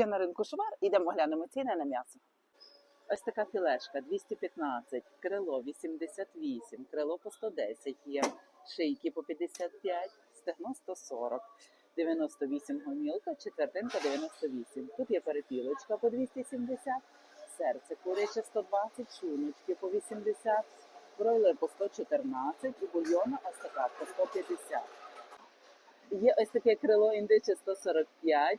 Я на ринку Шувар, ідемо глянемо ціни на м'ясо. Ось така філешка 215, крило 88, крило по 110 є, шийки по 55, стегно 140, 98 гомілка, четвертинка 98. Тут є перепілочка по 270, серце куряче 120, шуночки по 80, бройлер по 114 і бульйона ось така по 150. Є ось таке крило індиче 145,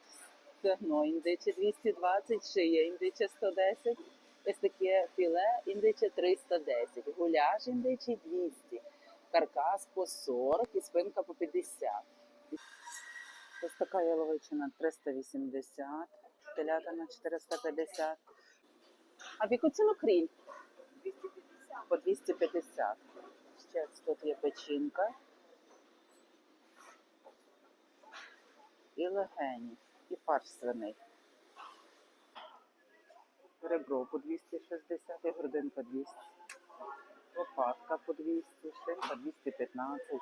стегно індиче 220, шия індиче 110, ось таке філе індиче 310, гуляш індичий 200, каркас по 40 і спинка по 50. Ось така яловичина 380, телятина 450. А в яку ціну кріль? 250. По 250. Ще тут є печінка. І легені, і фарш свиний. Ребро по 260, і грудинка 200. Лопатка по 200, шинка 215.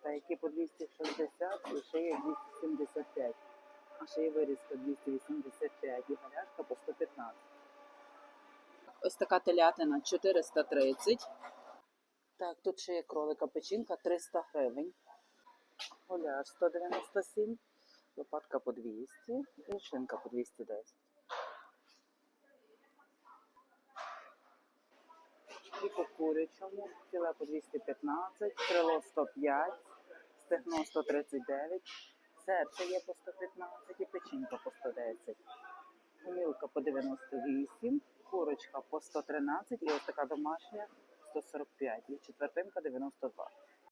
Стейки по 260 і шия 275. А шия вирізка 285 і галяшка по 115. Ось така телятина 430. Так, тут ще є кролика печінка 300 гривень. Гуляш 197, лопатка по 200 і шинка по 210. І по курячому. Філе по 215, крило 105, стегно 139, серце є по 115 і печінка по 110. Гомілка по 98, курочка по 113 і ось така домашня 145 і четвертинка 92.